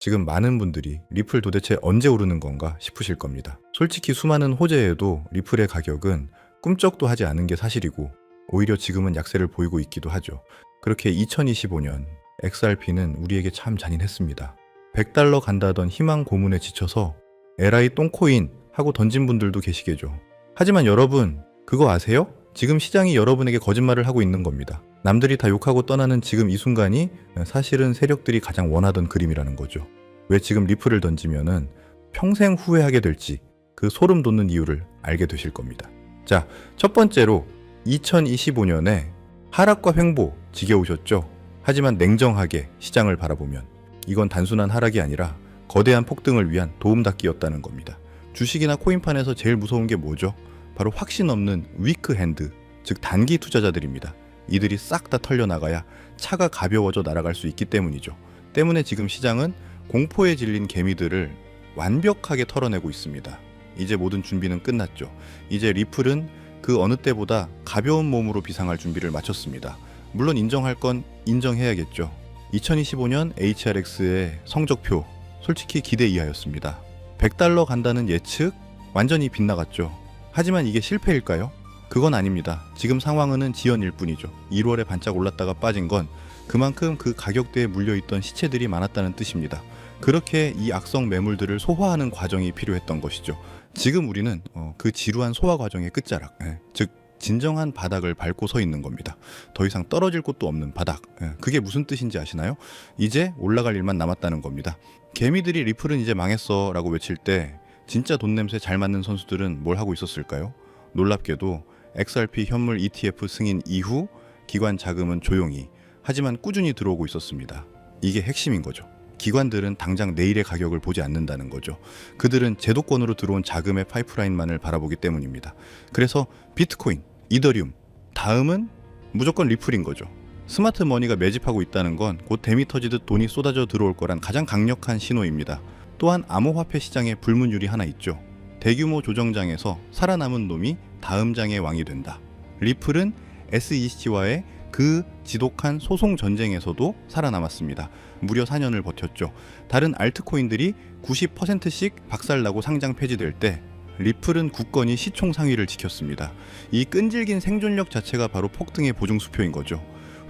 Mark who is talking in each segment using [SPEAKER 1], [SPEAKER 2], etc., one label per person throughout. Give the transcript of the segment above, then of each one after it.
[SPEAKER 1] 지금 많은 분들이 리플 도대체 언제 오르는 건가 싶으실 겁니다. 솔직히 수많은 호재에도 리플의 가격은 꿈쩍도 하지 않은 게 사실이고 오히려 지금은 약세를 보이고 있기도 하죠. 그렇게 2025년 XRP는 우리에게 참 잔인했습니다. 100달러 간다던 희망 고문에 지쳐서 LI 똥코인 하고 던진 분들도 계시겠죠. 하지만 여러분, 그거 아세요? 지금 시장이 여러분에게 거짓말을 하고 있는 겁니다. 남들이 다 욕하고 떠나는 지금 이 순간이 사실은 세력들이 가장 원하던 그림이라는 거죠. 왜 지금 리플을 던지면은 평생 후회하게 될지 그 소름 돋는 이유를 알게 되실 겁니다. 자, 첫 번째로 2025년에 하락과 횡보 지겨우셨죠? 하지만 냉정하게 시장을 바라보면 이건 단순한 하락이 아니라 거대한 폭등을 위한 도움닫기였다는 겁니다. 주식이나 코인판에서 제일 무서운 게 뭐죠? 바로 확신 없는 위크 핸드, 즉 단기 투자자들입니다. 이들이 싹 다 털려나가야 차가 가벼워져 날아갈 수 있기 때문이죠. 때문에 지금 시장은 공포에 질린 개미들을 완벽하게 털어내고 있습니다. 이제 모든 준비는 끝났죠. 이제 리플은 그 어느 때보다 가벼운 몸으로 비상할 준비를 마쳤습니다. 물론 인정할 건 인정해야겠죠. 2025년 HRX의 성적표 솔직히 기대 이하였습니다. 100달러 간다는 예측 완전히 빗나갔죠. 하지만 이게 실패일까요? 그건 아닙니다. 지금 상황은 지연일 뿐이죠. 1월에 반짝 올랐다가 빠진 건 그만큼 그 가격대에 물려있던 시체들이 많았다는 뜻입니다. 그렇게 이 악성 매물들을 소화하는 과정이 필요했던 것이죠. 지금 우리는 어, 그 지루한 소화 과정의 끝자락, 예, 즉 진정한 바닥을 밟고 서 있는 겁니다. 더 이상 떨어질 곳도 없는 바닥. 예, 그게 무슨 뜻인지 아시나요? 이제 올라갈 일만 남았다는 겁니다. 개미들이 리플은 이제 망했어 라고 외칠 때 진짜 돈 냄새 잘 맞는 선수들은 뭘 하고 있었을까요? 놀랍게도 XRP 현물 ETF 승인 이후 기관 자금은 조용히 하지만 꾸준히 들어오고 있었습니다. 이게 핵심인 거죠. 기관들은 당장 내일의 가격을 보지 않는다는 거죠. 그들은 제도권으로 들어온 자금의 파이프라인만을 바라보기 때문입니다. 그래서 비트코인, 이더리움, 다음은 무조건 리플인 거죠. 스마트 머니가 매집하고 있다는 건곧 댐이 터지듯 돈이 쏟아져 들어올 거란 가장 강력한 신호입니다. 또한 암호화폐 시장에 불문율이 하나 있죠. 대규모 조정장에서 살아남은 놈이 다음 장의 왕이 된다. 리플은 SEC와의 그 지독한 소송 전쟁에서도 살아남았습니다. 무려 4년을 버텼죠. 다른 알트코인들이 90%씩 박살나고 상장 폐지될 때 리플은 굳건히 시총 상위를 지켰습니다. 이 끈질긴 생존력 자체가 바로 폭등의 보증수표인 거죠.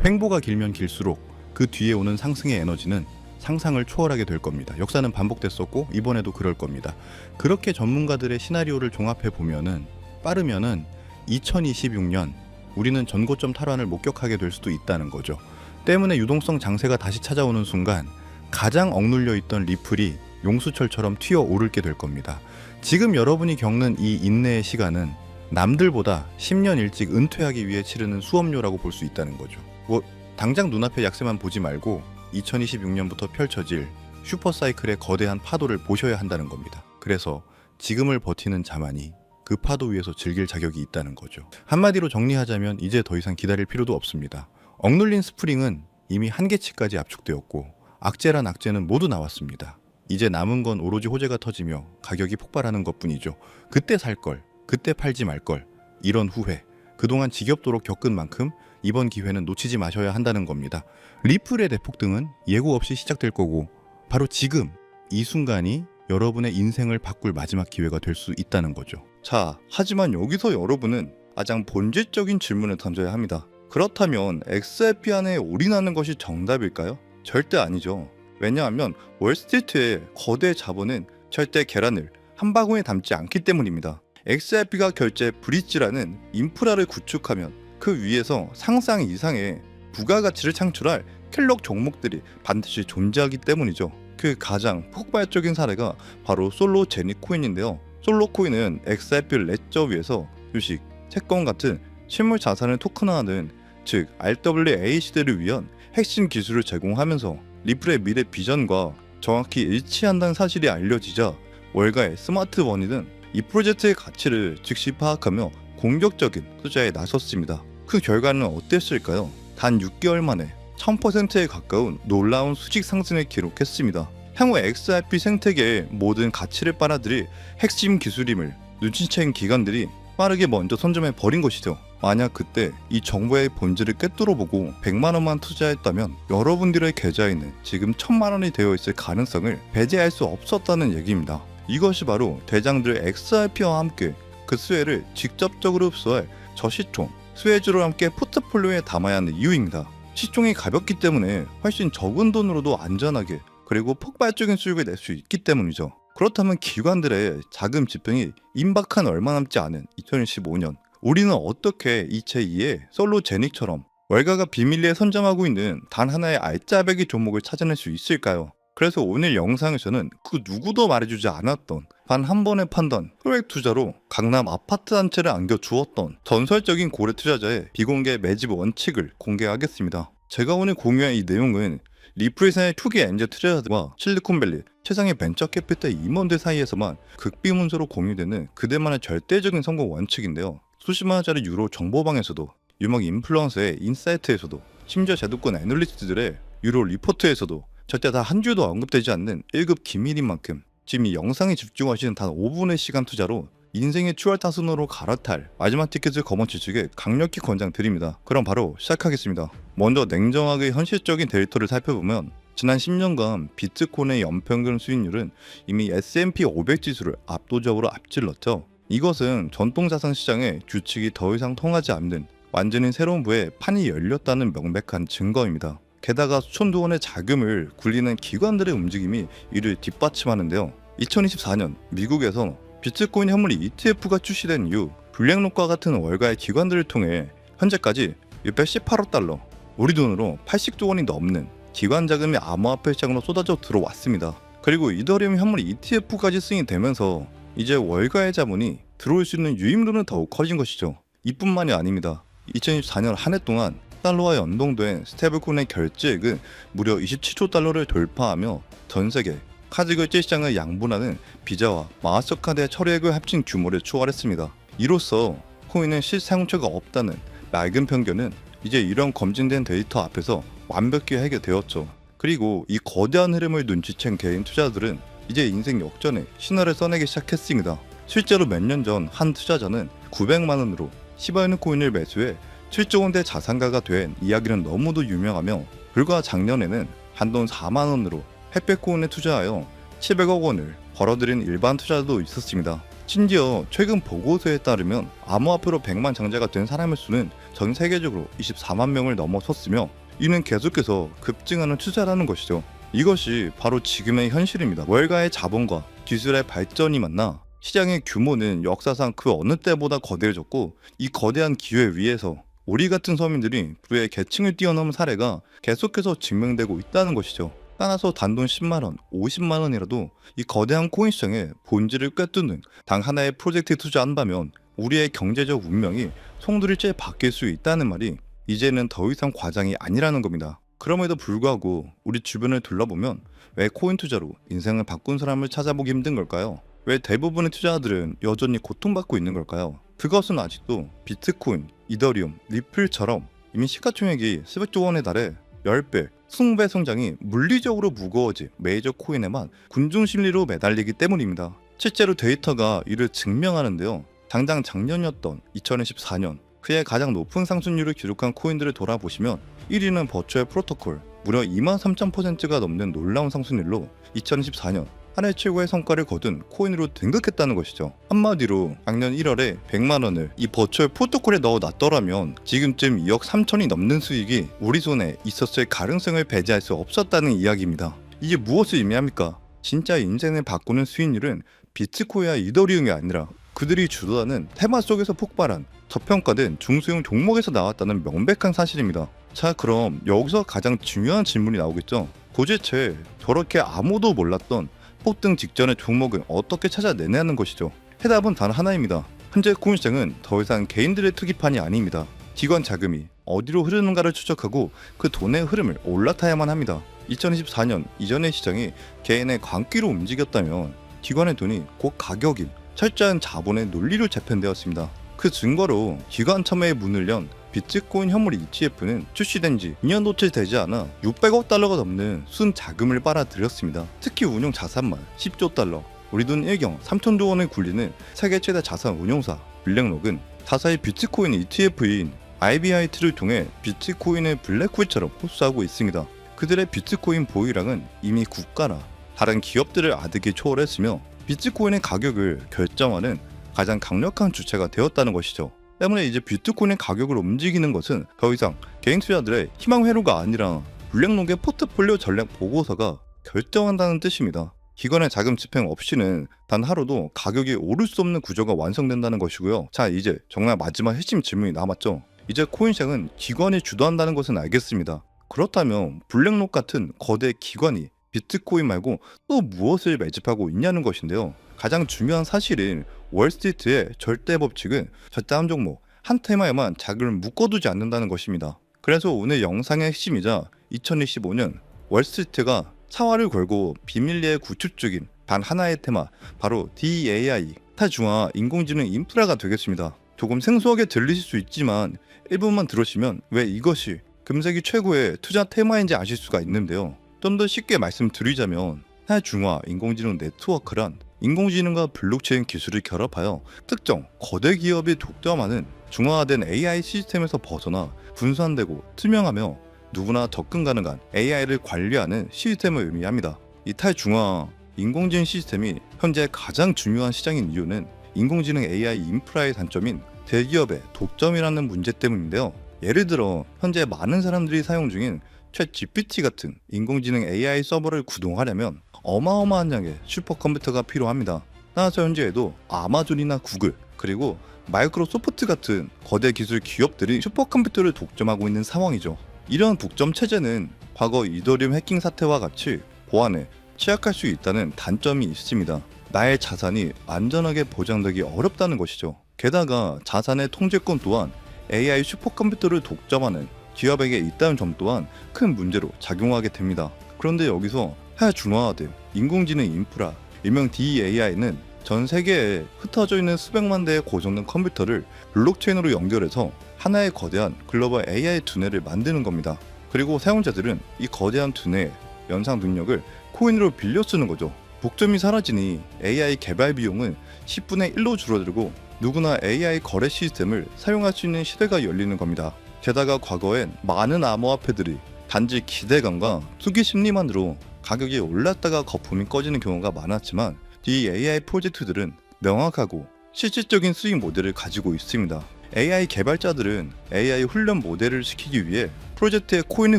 [SPEAKER 1] 횡보가 길면 길수록 그 뒤에 오는 상승의 에너지는 상상을 초월하게 될 겁니다. 역사는 반복됐었고 이번에도 그럴 겁니다. 그렇게 전문가들의 시나리오를 종합해 보면은 빠르면은 2026년 우리는 전고점 탈환을 목격하게 될 수도 있다는 거죠. 때문에 유동성 장세가 다시 찾아오는 순간 가장 억눌려 있던 리플이 용수철처럼 튀어 오르게 될 겁니다. 지금 여러분이 겪는 이 인내의 시간은 남들보다 10년 일찍 은퇴하기 위해 치르는 수업료라고 볼 수 있다는 거죠. 뭐 당장 눈앞의 약세만 보지 말고 2026년부터 펼쳐질 슈퍼사이클의 거대한 파도를 보셔야 한다는 겁니다. 그래서 지금을 버티는 자만이 그 파도 위에서 즐길 자격이 있다는 거죠. 한마디로 정리하자면 이제 더 이상 기다릴 필요도 없습니다. 억눌린 스프링은 이미 한계치까지 압축되었고 악재란 악재는 모두 나왔습니다. 이제 남은 건 오로지 호재가 터지며 가격이 폭발하는 것뿐이죠. 그때 살 걸, 그때 팔지 말 걸. 이런 후회. 그동안 지겹도록 겪은 만큼 이번 기회는 놓치지 마셔야 한다는 겁니다. 리플의 대폭등은 예고 없이 시작될 거고 바로 지금 이 순간이 여러분의 인생을 바꿀 마지막 기회가 될 수 있다는 거죠.
[SPEAKER 2] 자, 하지만 여기서 여러분은 가장 본질적인 질문을 던져야 합니다. 그렇다면 XRP 안에 올인하는 것이 정답일까요? 절대 아니죠. 왜냐하면 월스트리트의 거대 자본은 절대 계란을 한 바구니에 담지 않기 때문입니다. XRP가 결제 브릿지라는 인프라를 구축하면 그 위에서 상상 이상의 부가가치를 창출할 킬럭 종목들이 반드시 존재하기 때문이죠. 그 가장 폭발적인 사례가 바로 솔로 제니코인인데요. 솔로 코인은 XRP 레저 위에서 주식, 채권 같은 실물 자산을 토큰화하는 즉 RWA 시대를 위한 핵심 기술을 제공하면서 리플의 미래 비전과 정확히 일치한다는 사실이 알려지자 월가의 스마트 머니는 이 프로젝트의 가치를 즉시 파악하며 공격적인 투자에 나섰습니다. 그 결과는 어땠을까요? 단 6개월 만에 1000%에 가까운 놀라운 수직 상승을 기록했습니다. 향후 XRP 생태계의 모든 가치를 빨아들일 핵심 기술임을 눈치챈 기관들이 빠르게 먼저 선점해 버린 것이죠. 만약 그때 이 정보의 본질을 꿰뚫어보고 100만 원만 투자했다면 여러분들의 계좌에는 지금 1000만 원이 되어 있을 가능성을 배제할 수 없었다는 얘기입니다. 이것이 바로 대장들의 XRP와 함께 그 수혜를 직접적으로 흡수할 저시총, 수혜주로 함께 포트폴리오에 담아야 하는 이유입니다. 시총이 가볍기 때문에 훨씬 적은 돈으로도 안전하게 그리고 폭발적인 수익을 낼 수 있기 때문이죠. 그렇다면 기관들의 자금 집행이 임박한 얼마 남지 않은 2015년 우리는 어떻게 이 제2의 솔로제닉처럼 월가가 비밀리에 선점하고 있는 단 하나의 알짜배기 종목을 찾아낼 수 있을까요? 그래서 오늘 영상에서는 그 누구도 말해주지 않았던 단 한 번의 판단, 소액 투자로 강남 아파트 한 채를 안겨주었던 전설적인 고래 투자자의 비공개 매집 원칙을 공개하겠습니다. 제가 오늘 공유한 이 내용은 리플사의 투기 엔젤 투자자들과 실리콘밸리 세상의 벤처 캐피탈 임원들 사이에서만 극비문서로 공유되는 그들만의 절대적인 성공 원칙인데요. 수십만 원짜리 유로 정보방에서도 유명 인플루언서의 인사이트에서도 심지어 제도권 애널리스트들의 유로 리포트에서도 절대 다 한 줄도 언급되지 않는 1급 기밀인 만큼 지금 이 영상에 집중하시는 단 5분의 시간 투자로 인생의 추월 타순으로 갈아탈 마지막 티켓을 거머쥐시길 강력히 권장드립니다. 그럼 바로 시작하겠습니다. 먼저 냉정하게 현실적인 데이터를 살펴보면 지난 10년간 비트코인의 연평균 수익률은 이미 S&P 500 지수를 압도적으로 앞질렀죠. 이것은 전통 자산 시장의 규칙이 더 이상 통하지 않는 완전히 새로운 부에 판이 열렸다는 명백한 증거입니다. 게다가 수천조 원의 자금을 굴리는 기관들의 움직임이 이를 뒷받침하는데요. 2024년 미국에서 비트코인 현물 ETF가 출시된 이후 블랙록과 같은 월가의 기관들을 통해 현재까지 618억 달러, 우리 돈으로 80조 원이 넘는 기관 자금이 암호화폐 시장으로 쏟아져 들어왔습니다. 그리고 이더리움 현물 ETF까지 승인이 되면서 이제 월가의 자본이 들어올 수 있는 유입률은 더욱 커진 것이죠. 이뿐만이 아닙니다. 2024년 한 해 동안 달러와 연동된 스테이블코인의 결제액은 무려 27조 달러를 돌파하며 전 세계 카드 결제 시장을 양분하는 비자와 마스터카드의 처리액을 합친 규모를 초월했습니다. 이로써 코인은 실사용처가 없다는 맑은 편견은 이제 이런 검증된 데이터 앞에서 완벽히 해결되었죠. 그리고 이 거대한 흐름을 눈치챈 개인 투자자들은 이제 인생 역전에 신화를 써내기 시작했습니다. 실제로 몇 년 전 한 투자자는 900만 원으로 시바이누 코인을 매수해 7조 원대 자산가가 된 이야기는 너무도 유명하며 불과 작년에는 한돈 4만 원으로 햇백코인에 투자하여 700억 원을 벌어들인 일반 투자자도 있었습니다. 심지어 최근 보고서에 따르면 암호화폐로 100만 장자가 된 사람의 수는 전 세계적으로 24만 명을 넘어섰으며 이는 계속해서 급증하는 추세라는 것이죠. 이것이 바로 지금의 현실입니다. 월가의 자본과 기술의 발전이 만나 시장의 규모는 역사상 그 어느 때보다 거대해졌고 이 거대한 기회 위에서 우리 같은 서민들이 불의 계층을 뛰어넘은 사례가 계속해서 증명되고 있다는 것이죠. 따라서 단돈 10만 원, 50만 원이라도 이 거대한 코인 시장의 본질을 꿰뚫는 단 하나의 프로젝트에 투자한 다면 우리의 경제적 운명이 송두리째 바뀔 수 있다는 말이 이제는 더 이상 과장이 아니라는 겁니다. 그럼에도 불구하고 우리 주변을 둘러보면 왜 코인 투자로 인생을 바꾼 사람을 찾아보기 힘든 걸까요? 왜 대부분의 투자자들은 여전히 고통받고 있는 걸까요? 그것은 아직도 비트코인, 이더리움, 리플처럼 이미 시가총액이 수백조 원에 달해 10배, 20배 성장이 물리적으로 무거워진 메이저 코인에만 군중 심리로 매달리기 때문입니다. 실제로 데이터가 이를 증명하는데요. 당장 작년이었던 2014년 그의 가장 높은 상승률을 기록한 코인들을 돌아보시면 1위는 버추얼 프로토콜 무려 2만 3,000%가 넘는 놀라운 상승률로 2014년 한 해 최고의 성과를 거둔 코인으로 등극했다는 것이죠. 한마디로 작년 1월에 100만 원을 이 버추얼 프로토콜에 넣어 놨더라면 지금쯤 2억 3천이 넘는 수익이 우리 손에 있었을 가능성을 배제할 수 없었다는 이야기입니다. 이게 무엇을 의미합니까? 진짜 인생을 바꾸는 수익률은 비트코인과 이더리움이 아니라 그들이 주도하는 테마 속에서 폭발한 저평가된 중소형 종목에서 나왔다는 명백한 사실입니다. 자 그럼 여기서 가장 중요한 질문이 나오겠죠. 도대체 저렇게 아무도 몰랐던 폭등 직전의 종목은 어떻게 찾아내냐는 것이죠. 해답은 단 하나입니다. 현재 코인 시장은 더 이상 개인들의 투기판이 아닙니다. 기관 자금이 어디로 흐르는가를 추적하고 그 돈의 흐름을 올라타야만 합니다. 2024년 이전의 시장이 개인의 광기로 움직였다면 기관의 돈이 곧 가격인 철저한 자본의 논리로 재편되었습니다. 그 증거로 기관 참여의 문을 연 비트코인 현물 ETF는 출시된 지 2년도 채 되지 않아 600억 달러가 넘는 순 자금을 빨아들였습니다. 특히 운용 자산만 10조 달러, 우리 돈 1경 3천조 원을 굴리는 세계 최대 자산 운용사 블랙록은 타사의 비트코인 ETF인 IBIT를 통해 비트코인의 블랙홀처럼 흡수하고 있습니다. 그들의 비트코인 보유량은 이미 국가나 다른 기업들을 아득히 초월했으며 비트코인의 가격을 결정하는 가장 강력한 주체가 되었다는 것이죠. 때문에 이제 비트코인의 가격을 움직이는 것은 더 이상 개인 투자들의 희망 회로가 아니라 블랙록의 포트폴리오 전략 보고서가 결정한다는 뜻입니다. 기관의 자금 집행 없이는 단 하루도 가격이 오를 수 없는 구조가 완성된다는 것이고요. 자, 이제 정말 마지막 핵심 질문이 남았죠. 이제 코인 시장은 기관이 주도한다는 것은 알겠습니다. 그렇다면 블랙록 같은 거대 기관이 비트코인 말고 또 무엇을 매집하고 있냐는 것인데요. 가장 중요한 사실은 월스트리트의 절대 법칙은 절대 한 종목, 한 테마에만 자금을 묶어두지 않는다는 것입니다. 그래서 오늘 영상의 핵심이자 2025년 월스트리트가 차화를 걸고 비밀리에 구축 중인 단 하나의 테마, 바로 DAI, 타중화 인공지능 인프라가 되겠습니다. 조금 생소하게 들리실 수 있지만 일부만 들으시면 왜 이것이 금세기 최고의 투자 테마인지 아실 수가 있는데요. 좀 더 쉽게 말씀드리자면 타중화 인공지능 네트워크란 인공지능과 블록체인 기술을 결합하여 특정 거대 기업이 독점하는 중화화된 AI 시스템에서 벗어나 분산되고 투명하며 누구나 접근 가능한 AI를 관리하는 시스템을 의미합니다. 이 탈중화 인공지능 시스템이 현재 가장 중요한 시장인 이유는 인공지능 AI 인프라의 단점인 대기업의 독점이라는 문제 때문인데요. 예를 들어 현재 많은 사람들이 사용 중인 챗 GPT 같은 인공지능 AI 서버를 구동하려면 어마어마한 양의 슈퍼컴퓨터가 필요합니다. 따라서 현재에도 아마존이나 구글 그리고 마이크로소프트 같은 거대 기술 기업들이 슈퍼컴퓨터를 독점하고 있는 상황이죠. 이런 독점 체제는 과거 이더리움 해킹 사태와 같이 보안에 취약할 수 있다는 단점이 있습니다. 나의 자산이 안전하게 보장되기 어렵다는 것이죠. 게다가 자산의 통제권 또한 AI 슈퍼컴퓨터를 독점하는 기업에게 있다는 점 또한 큰 문제로 작용하게 됩니다. 그런데 여기서 해 중화화된 인공지능 인프라, 일명 DAI는 전 세계에 흩어져 있는 수백만 대의 고성능 컴퓨터를 블록체인으로 연결해서 하나의 거대한 글로벌 AI 두뇌를 만드는 겁니다. 그리고 사용자들은 이 거대한 두뇌의 연상 능력을 코인으로 빌려 쓰는 거죠. 복점이 사라지니 AI 개발 비용은 10분의 1로 줄어들고 누구나 AI 거래 시스템을 사용할 수 있는 시대가 열리는 겁니다. 게다가 과거엔 많은 암호화폐들이 단지 기대감과 투기 심리만으로 가격이 올랐다가 거품이 꺼지는 경우가 많았지만 이 AI 프로젝트들은 명확하고 실질적인 수익 모델을 가지고 있습니다. AI 개발자들은 AI 훈련 모델을 시키기 위해 프로젝트의 코인을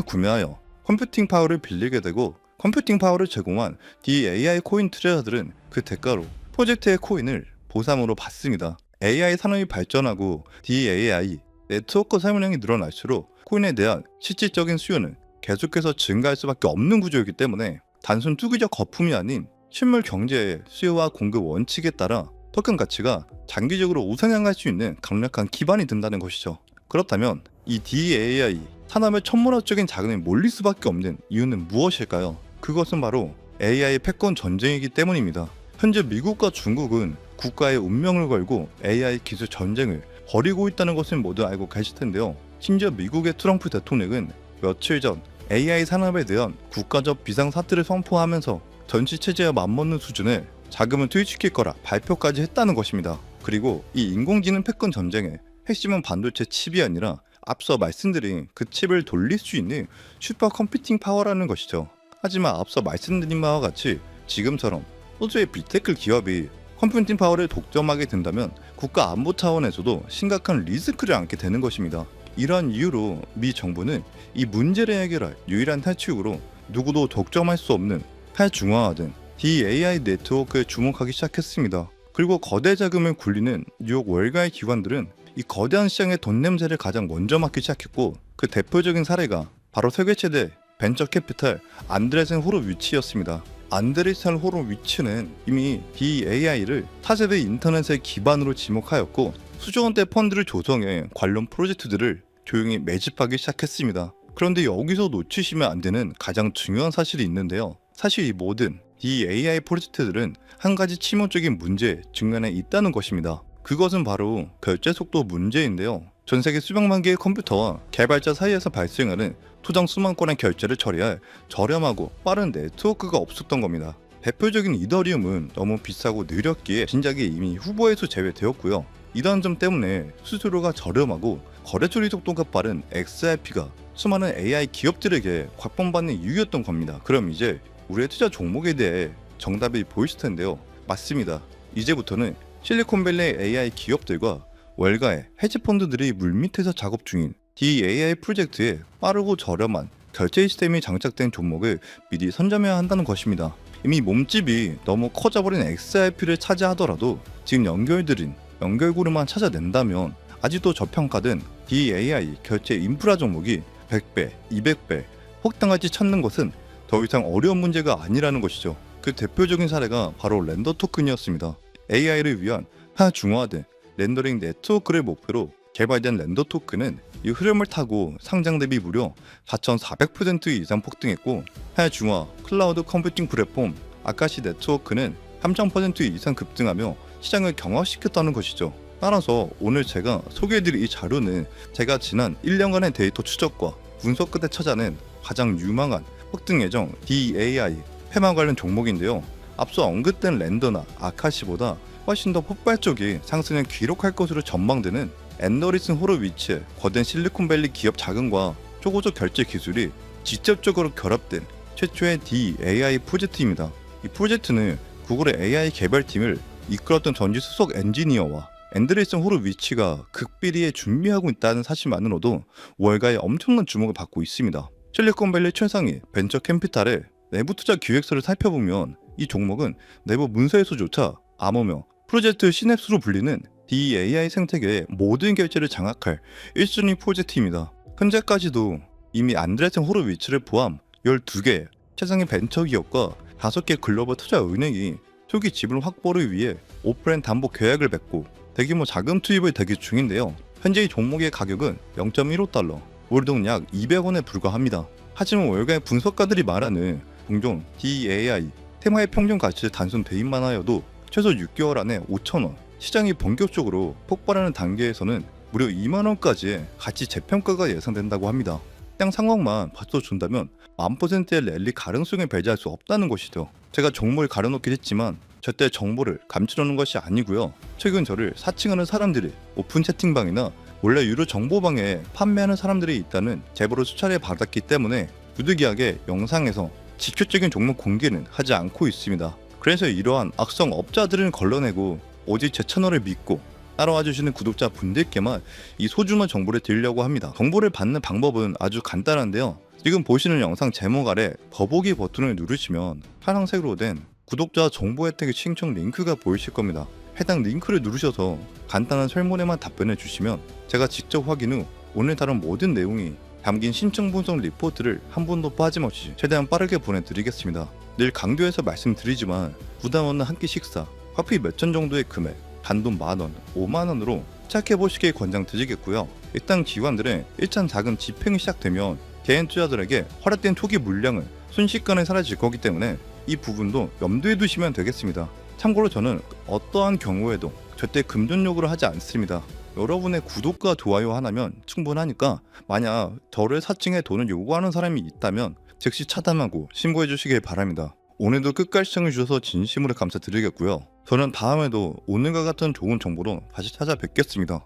[SPEAKER 2] 구매하여 컴퓨팅 파워를 빌리게 되고 컴퓨팅 파워를 제공한 DAI 코인 투자자들은 그 대가로 프로젝트의 코인을 보상으로 받습니다. AI 산업이 발전하고 DAI 네트워크 사용량이 늘어날수록 코인에 대한 실질적인 수요는 계속해서 증가할 수밖에 없는 구조이기 때문에 단순 투기적 거품이 아닌 실물 경제의 수요와 공급 원칙에 따라 토큰 가치가 장기적으로 우상향할 수 있는 강력한 기반이 된다는 것이죠. 그렇다면 이 DAI 산업의 천문학적인 자금이 몰릴 수밖에 없는 이유는 무엇일까요? 그것은 바로 AI 패권 전쟁이기 때문입니다. 현재 미국과 중국은 국가의 운명을 걸고 AI 기술 전쟁을 벌이고 있다는 것을 모두 알고 계실 텐데요. 심지어 미국의 트럼프 대통령은 며칠 전 AI 산업에 대한 국가적 비상사태를 선포하면서 전시 체제와 맞먹는 수준의 자금을 투입시킬 거라 발표까지 했다는 것입니다. 그리고 이 인공지능 패권 전쟁의 핵심은 반도체 칩이 아니라 앞서 말씀드린 그 칩을 돌릴 수 있는 슈퍼 컴퓨팅 파워라는 것이죠. 하지만 앞서 말씀드린 바와 같이 지금처럼 호주의 빅테크 기업이 컴퓨팅 파워를 독점하게 된다면 국가 안보 차원에서도 심각한 리스크를 안게 되는 것입니다. 이러한 이유로 미 정부는 이 문제를 해결할 유일한 탈출구로 누구도 독점할 수 없는 탈중화화 된 DAI 네트워크에 주목하기 시작했습니다. 그리고 거대 자금을 굴리는 뉴욕 월가의 기관들은 이 거대한 시장의 돈 냄새를 가장 먼저 맡기 시작했고 그 대표적인 사례가 바로 세계 최대 벤처 캐피탈 안드레센 호로위치였습니다. 안드레센 호로위치는 이미 DAI를 차세대 인터넷의 기반으로 지목하였고 수조 원대 펀드를 조성해 관련 프로젝트들을 조용히 매집하기 시작했습니다. 그런데 여기서 놓치시면 안 되는 가장 중요한 사실이 있는데요. 사실 이 모든 이 AI 프로젝트들은 한 가지 치명적인 문제에 직면해 있다는 것입니다. 그것은 바로 결제 속도 문제인데요. 전 세계 수백만 개의 컴퓨터와 개발자 사이에서 발생하는 토장 수만 건의 결제를 처리할 저렴하고 빠른 네트워크가 없었던 겁니다. 대표적인 이더리움은 너무 비싸고 느렸기에 진작에 이미 후보에서 제외되었고요. 이러한 점 때문에 수수료가 저렴하고 거래 처리 속도가 빠른 XRP가 수많은 AI 기업들에게 곽범받는 이유였던 겁니다. 그럼 이제 우리의 투자 종목에 대해 정답이 보이실 텐데요. 맞습니다. 이제부터는 실리콘밸리 AI 기업들과 월가의 헤지펀드들이 물밑에서 작업 중인 DAI 프로젝트에 빠르고 저렴한 결제 시스템이 장착된 종목을 미리 선점해야 한다는 것입니다. 이미 몸집이 너무 커져버린 XRP를 차지하더라도 지금 연결들인 연결고리만 찾아낸다면 아직도 저평가된 DAI 결제 인프라 종목이 100배, 200배 혹당할지 찾는 것은 더 이상 어려운 문제가 아니라는 것이죠. 그 대표적인 사례가 바로 렌더 토큰이었습니다. AI를 위한 하중화된 렌더링 네트워크를 목표로 개발된 렌더 토큰은 이 흐름을 타고 상장 대비 무려 4,400% 이상 폭등했고 하중화 클라우드 컴퓨팅 플랫폼 아카시 네트워크는 3,000% 이상 급등하며 시장을 경화시켰다는 것이죠. 따라서 오늘 제가 소개해드릴 이 자료는 제가 지난 1년간의 데이터 추적과 분석 끝에 찾아낸 가장 유망한 폭등 예정 DAI 폐마 관련 종목인데요. 앞서 언급된 랜더나 아카시보다 훨씬 더 폭발적인 상승을 기록할 것으로 전망되는 앤더리슨 호로위치의 거대 실리콘밸리 기업 자금과 초고속 결제 기술이 직접적으로 결합된 최초의 DAI 프로젝트입니다. 이 프로젝트는 구글의 AI 개발팀을 이끌었던 전지 수석 엔지니어와 앤드레이슨 호로위치가 극비리에 준비하고 있다는 사실만으로도 월가의 엄청난 주목을 받고 있습니다. 실리콘밸리 최상위 벤처 캠피탈의 내부 투자 기획서를 살펴보면 이 종목은 내부 문서에서조차 암호명 프로젝트 시냅스로 불리는 DAI 생태계의 모든 결제를 장악할 1순위 프로젝트입니다. 현재까지도 이미 안드레슨 호로위치를 포함 12개 최상위 벤처 기업과 5개 글로벌 투자 은행이 초기 지분 확보를 위해 오프라인 담보 계약을 맺고 대규모 자금 투입을 대기 중인데요. 현재 이 종목의 가격은 0.15달러, 월동 약 200원에 불과합니다. 하지만 월가의 분석가들이 말하는 종종 DAI 테마의 평균 가치를 단순 대입만 하여도 최소 6개월 안에 5천원, 시장이 본격적으로 폭발하는 단계에서는 무려 2만 원까지의 가치 재평가가 예상된다고 합니다. 시장 상황만 받쳐준다면 만 퍼센트의 랠리 가능성을 배제할 수 없다는 것이죠. 제가 종목을 가려놓긴 했지만 절대 정보를 감추려는 것이 아니고요. 최근 저를 사칭하는 사람들이 오픈 채팅방이나 원래 유료 정보방에 판매하는 사람들이 있다는 제보를 수차례 받았기 때문에 부득이하게 영상에서 직접적인 종목 공개는 하지 않고 있습니다. 그래서 이러한 악성 업자들을 걸러내고 오직 제 채널을 믿고 따라와 주시는 구독자 분들께만 이 소중한 정보를 드리려고 합니다. 정보를 받는 방법은 아주 간단한데요. 지금 보시는 영상 제목 아래 더보기 버튼을 누르시면 파란색으로 된 구독자 정보 혜택의 신청 링크가 보이실 겁니다. 해당 링크를 누르셔서 간단한 설문에만 답변해 주시면 제가 직접 확인 후 오늘 다룬 모든 내용이 담긴 신청 분석 리포트를 한 번도 빠짐없이 최대한 빠르게 보내드리겠습니다. 늘 강조해서 말씀드리지만 부담 없는 한 끼 식사, 커피 몇잔 정도의 금액, 단돈 만원, 5만원으로 시작해 보시길 권장드리겠고요. 일단 기관들의 일단 작은 집행이 시작되면 개인 투자들에게 허락된 초기 물량은 순식간에 사라질 거기 때문에 이 부분도 염두에 두시면 되겠습니다. 참고로 저는 어떠한 경우에도 절대 금전 요구를 하지 않습니다. 여러분의 구독과 좋아요 하나면 충분하니까 만약 저를 사칭해 돈을 요구하는 사람이 있다면 즉시 차단하고 신고해 주시길 바랍니다. 오늘도 끝까지 시청해 주셔서 진심으로 감사드리겠고요. 저는 다음에도 오늘과 같은 좋은 정보로 다시 찾아뵙겠습니다.